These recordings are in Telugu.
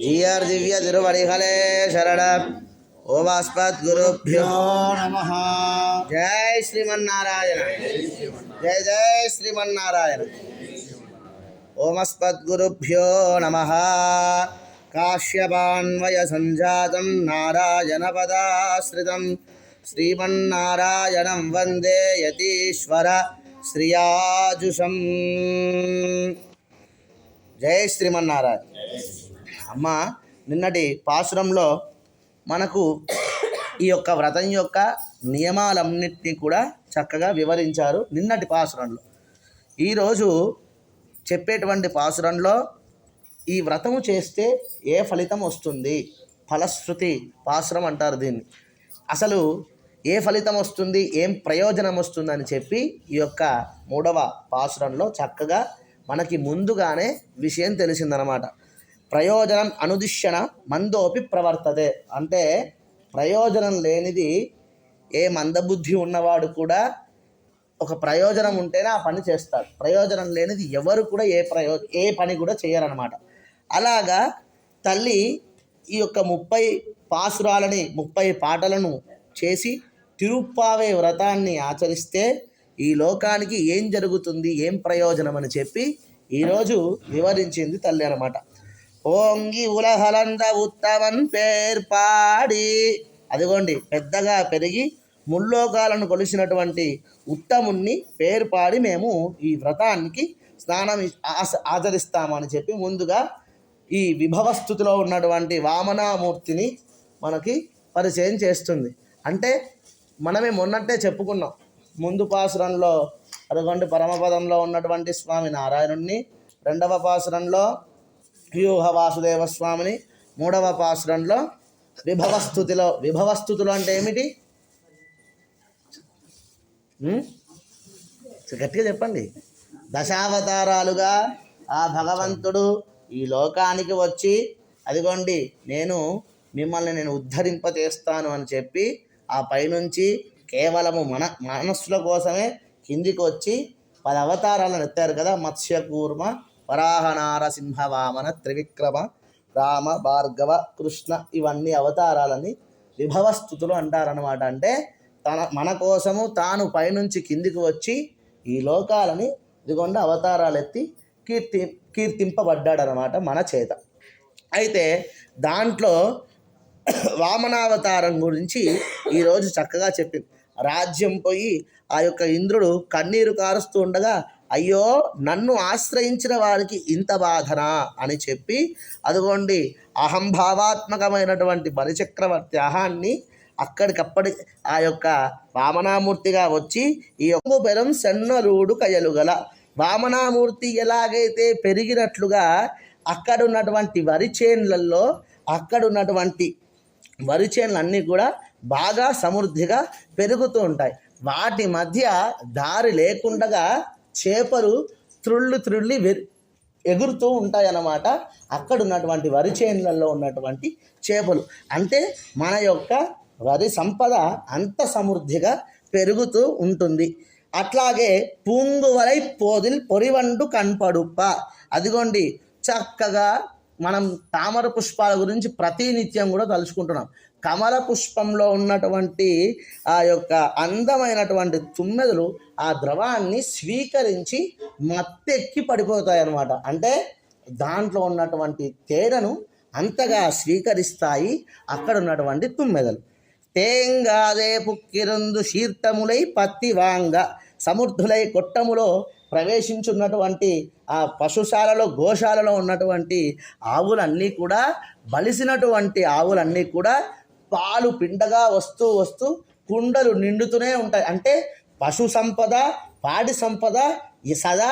జీఆర్ దివ్య తిరువడిహలే శరణ ఓమాస్మద్ గురుభ్యో నమ. జై శ్రీమన్నారాయణ. జై జై శ్రీమన్నారాయణ. ఓమస్మద్గురుభ్యో నమ. కాశ్యపాన్వయ సంజాతం నారాయణ పదాశ్రితం శ్రీమన్నారాయణం వందే యతీశ్వర శ్రియాజుషం. జై శ్రీమన్నారాయణ. అమ్మ నిన్నటి పాసురంలో మనకు ఈ యొక్క వ్రతం యొక్క నియమాలన్నింటినీ కూడా చక్కగా వివరించారు నిన్నటి పాసురంలో ఈరోజు చెప్పేటువంటి పాసురంలో ఈ వ్రతము చేస్తే ఏ ఫలితం వస్తుంది? ఫలశ్రుతి పాసురం అంటారు దీన్ని. అసలు ఏ ఫలితం వస్తుంది? ఏం ప్రయోజనం వస్తుందని చెప్పి ఈ యొక్క మూడవ పాసురంలో చక్కగా మనకి ముందుగానే విషయం తెలిసిందనమాట ప్రయోజనం అనుదిష్యణ మందోపి ప్రవర్తతే. అంటే ప్రయోజనం లేనిది ఏ మందబుద్ధి ఉన్నవాడు కూడా ఒక ప్రయోజనం ఉంటేనే ఆ పని చేస్తాడు. ప్రయోజనం లేనిది ఎవరు కూడా ఏ ప్రయో ఏ పని కూడా చేయరనమాట అలాగా తల్లి ఈ యొక్క ముప్పై పాసురాలని ముప్పై పాటలను చేసి తిరుప్పావే వ్రతాన్ని ఆచరిస్తే ఈ లోకానికి ఏం జరుగుతుంది ఏం ప్రయోజనం అని చెప్పి ఈరోజు వివరించింది తల్లి అనమాట ఓంగి ఉలహలంద ఉత్తమన్ పేర్పాడి అదిగోండి పెద్దగా పెరిగి ముల్లోకాలను కొలిసినటువంటి ఉత్తముణ్ణి పేర్పాడి మేము ఈ వ్రతానికి స్నానం ఆస- ఆచరిస్తామని చెప్పి ముందుగా ఈ విభవ స్థుతిలో ఉన్నటువంటి వామనామూర్తిని మనకి పరిచయం చేస్తుంది. అంటే మనమే మొన్నట్టే చెప్పుకున్నాం. ముందు పాసురంలో అదిగోండి పరమపదంలో ఉన్నటువంటి స్వామి నారాయణుణ్ణి రెండవ పాసురంలో వ్యూహ వాసుదేవ స్వామిని మూడవ పాసురంలో విభవస్థుతిలో విభవస్థుతులు అంటే ఏమిటి? గట్టిగా చెప్పండి. దశావతారాలుగా ఆ భగవంతుడు ఈ లోకానికి వచ్చి అదిగోండి నేను మిమ్మల్ని నేను ఉద్ధరింపచేస్తాను అని చెప్పి ఆ పైనుంచి కేవలము మన మనస్సుల కోసమే కిందికి వచ్చి పది అవతారాలను ఎత్తారు కదా మత్స్య కూర్మ వరాహనారసింహ వామన త్రివిక్రమ రామ భార్గవ కృష్ణ ఇవన్నీ అవతారాలని విభవస్థుతులు అంటారనమాట అంటే తన మన కోసము తాను పైనుంచి కిందికి వచ్చి ఈ లోకాలని ఇదిగొండ అవతారాలు ఎత్తి కీర్తి కీర్తింపబడ్డాడనమాట మన చేత. అయితే దాంట్లో వామనావతారం గురించి ఈరోజు చక్కగా చెప్పింది. రాజ్యం పోయి ఆ యొక్క ఇంద్రుడు కన్నీరు కారుస్తూ ఉండగా అయ్యో నన్ను ఆశ్రయించిన వారికి ఇంత బాధనా? అని చెప్పి అదిగోండి అహంభావాత్మకమైనటువంటి బలిచక్రవర్తి అహాన్ని అక్కడికప్పటి ఆ యొక్క వామనామూర్తిగా వచ్చి ఈ యొక్క పెరం సెన్నరుడు కయలుగల. వామనామూర్తి ఎలాగైతే పెరిగినట్లుగా అక్కడున్నటువంటి వరి చేన్లలో అక్కడున్నటువంటి వరి చేనులు అన్నీ కూడా బాగా సమృద్ధిగా పెరుగుతూ ఉంటాయి. వాటి మధ్య దారి లేకుండగా చేపలు త్రుళ్ళు త్రుళ్ళి వె- ఎగురుతూ ఉంటాయన్నమాట. అక్కడ ఉన్నటువంటి వరి చేనులలో ఉన్నటువంటి చేపలు. అంటే మన యొక్క వరి సంపద అంత సమృద్ధిగా పెరుగుతూ ఉంటుంది. అట్లాగే పూంగువలై పోదిల్ పొరివండు కనపడుప్ప అదిగోండి చక్కగా మనం తామర పుష్పాల గురించి ప్రతినిత్యం కూడా తలుచుకుంటున్నాం. కమల పుష్పంలో ఉన్నటువంటి ఆ యొక్క అందమైనటువంటి తుమ్మెదలు ఆ ద్రవాన్ని స్వీకరించి మత్తెక్కి పడిపోతాయి అన్నమాట అంటే దాంట్లో ఉన్నటువంటి తేనెను అంతగా స్వీకరిస్తాయి అక్కడ ఉన్నటువంటి తుమ్మెదలు. తేంగాదే పుక్కిరందు శీర్తములై పత్తి వాంగ. సమృద్ధులై కొట్టములో ప్రవేశించున్నటువంటి ఆ పశుశాలలో గోశాలలో ఉన్నటువంటి ఆవులన్నీ కూడా బలిసినటువంటి ఆవులన్నీ కూడా పాలు పిండగా వస్తూ వస్తూ కుండలు నిండుతూనే ఉంటాయి అంటే పశు సంపద పాడి సంపద ఈ సదా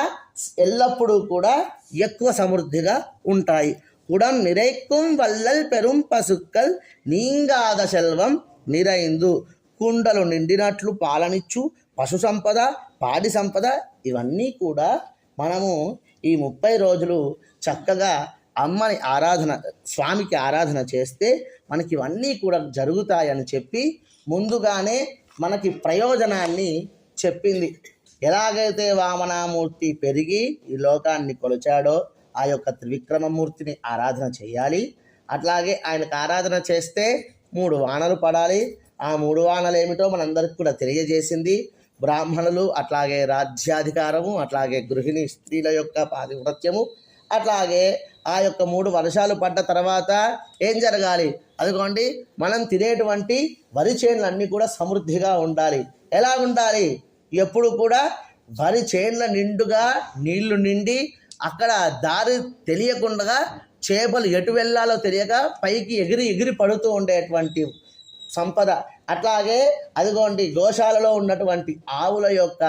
ఎల్లప్పుడూ కూడా ఎక్కువ సమృద్ధిగా ఉంటాయి కుడం நிறைக்கும் వల్లల్ పెరుం పసుక్కల్ నీంగాద సెల్వం నిరైందు కుండలు నిండినట్లు పాలనిచ్చు పశు సంపద పాడి సంపద ఇవన్నీ కూడా మనము ఈ ముప్పై రోజులు చక్కగా అమ్మని ఆరాధన స్వామికి ఆరాధన చేస్తే మనకి ఇవన్నీ కూడా జరుగుతాయని చెప్పి ముందుగానే మనకి ప్రయోజనాన్ని చెప్పింది. ఎలాగైతే వామనామూర్తి పెరిగి ఈ లోకాన్ని కొలిచాడో ఆ యొక్క త్రివిక్రమమూర్తిని ఆరాధన చేయాలి. అట్లాగే ఆయనకు ఆరాధన చేస్తే మూడు వానలు పడాలి. ఆ మూడు వానలు ఏమిటో మనందరికి కూడా తెలియజేసింది. బ్రాహ్మణులు అట్లాగే రాజ్యాధికారము అట్లాగే గృహిణి స్త్రీల యొక్క పాతివృత్యము అట్లాగే ఆ యొక్క మూడు వర్షాలు పడ్డ తర్వాత ఏం జరగాలి? అదిగోండి మనం తినేటువంటి వరి చేనులు అన్నీ కూడా సమృద్ధిగా ఉండాలి. ఎలా ఉండాలి? ఎప్పుడు కూడా వరి చేనుల నిండుగా నీళ్ళు నిండి అక్కడ దారి తెలియకుండా చేపలు ఎటు వెళ్ళాలో తెలియక పైకి ఎగిరి ఎగిరి పడుతూ ఉండేటువంటి సంపద. అట్లాగే అదిగోండి గోశాలలో ఉన్నటువంటి ఆవుల యొక్క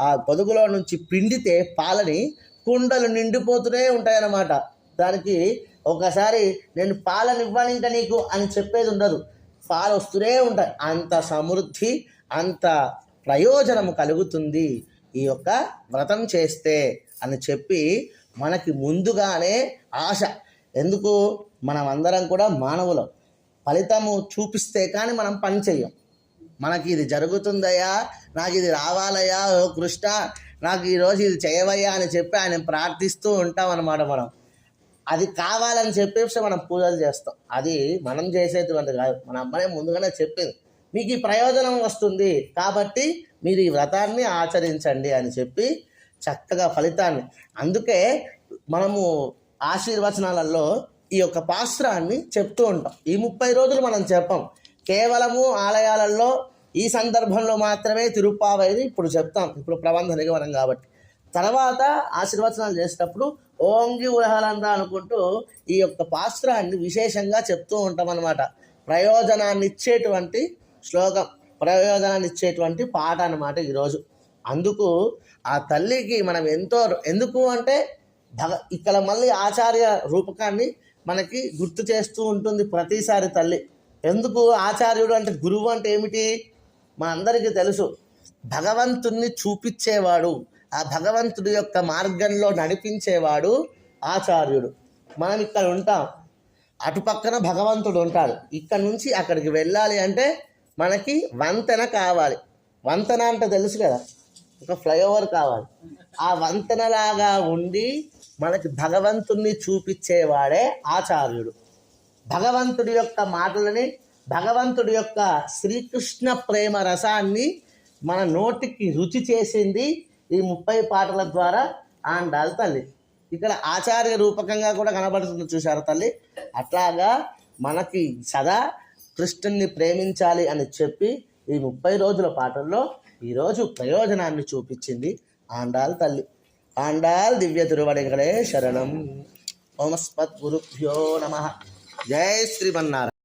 ఆ పొదుగులో నుంచి పిండితే పాలని కుండలు నిండిపోతూనే ఉంటాయన్నమాట. దానికి ఒకసారి నేను పాలను ఇవ్వను ఇంకా నీకు అని చెప్పేది ఉండదు. పాలు వస్తూనే ఉంటాయి. అంత సమృద్ధి అంత ప్రయోజనము కలుగుతుంది ఈ యొక్క వ్రతం చేస్తే అని చెప్పి మనకి ముందుగానే ఆశ. ఎందుకు? మనం అందరం కూడా మానవులం. ఫలితము చూపిస్తే కానీ మనం పని చెయ్యం. మనకి ఇది జరుగుతుందయ్యా నాకు ఇది రావాలయ్యా ఓ కృష్ణ నాకు ఈరోజు ఇది చేయవయ్యా అని చెప్పి ఆయన ప్రార్థిస్తూ ఉంటాం అన్నమాట మనం. అది కావాలని చెప్పేసి మనం పూజలు చేస్తాం. అది మనం చేసేటువంటి కాదు. మన అమ్మనే ముందుగానే చెప్పింది. మీకు ఈ ప్రయోజనం వస్తుంది. కాబట్టి మీరు ఈ వ్రతాన్ని ఆచరించండి అని చెప్పి చక్కగా ఫలితాన్ని. అందుకే మనము ఆశీర్వచనాలలో ఈ యొక్క పాస్త్రాన్ని చెప్తూ ఉంటాం. ఈ ముప్పై రోజులు మనం చెప్పం. కేవలము ఆలయాలలో ఈ సందర్భంలో మాత్రమే తిరుప్పావైది ఇప్పుడు చెప్తాం. ఇప్పుడు ప్రబంధ నిగమనం కాబట్టి. తర్వాత ఆశీర్వచనాలు చేసేటప్పుడు ఓంగి ఉలహలంతా అనుకుంటూ ఈ యొక్క పాస్త్రాన్ని విశేషంగా చెప్తూ ఉంటాం అనమాట ప్రయోజనాన్ని ఇచ్చేటువంటి శ్లోకం ప్రయోజనాన్ని ఇచ్చేటువంటి పాట అనమాట ఈరోజు అందుకు ఆ తల్లికి మనం ఎంతో ఎందుకు అంటే భగ ఇక్కడ మళ్ళీ ఆచార్య రూపకాన్ని మనకి గుర్తు చేస్తూ ఉంటుంది ప్రతిసారి తల్లి. ఎందుకు ఆచార్యుడు అంటే గురువు అంటే ఏమిటి? మా అందరికీ తెలుసు. భగవంతుణ్ణి చూపించేవాడు ఆ భగవంతుడి యొక్క మార్గంలో నడిపించేవాడు ఆచార్యుడు. మనం ఇక్కడ ఉంటాం. అటు పక్కన భగవంతుడు ఉంటాడు. ఇక్కడ నుంచి అక్కడికి వెళ్ళాలి అంటే మనకి వంతెన కావాలి. వంతెన అంటే తెలుసు కదా? ఒక ఫ్లైఓవర్ కావాలి. ఆ వంతెనలాగా ఉండి మనకి భగవంతుణ్ణి చూపించేవాడే ఆచార్యుడు. భగవంతుడి యొక్క మాటలని భగవంతుడి యొక్క శ్రీకృష్ణ ప్రేమ రసాన్ని మన నోటికి రుచి చేసింది ఈ ముప్పై పాటల ద్వారా ఆండాలి తల్లి. ఇక్కడ ఆచార్య రూపకంగా కూడా కనబడుతుంది చూశారు తల్లి? అట్లాగా మనకి సదా కృష్ణుణ్ణి ప్రేమించాలి అని చెప్పి ఈ ముప్పై రోజుల పాటల్లో ఈరోజు ప్రయోజనాన్ని చూపించింది ఆండాల్ తల్లి. ఆండాల్ దివ్య తిరువడిగడే శరణం ఓమస్మత్ గురుభ్యో నమ. జై శ్రీమన్నారాయణ.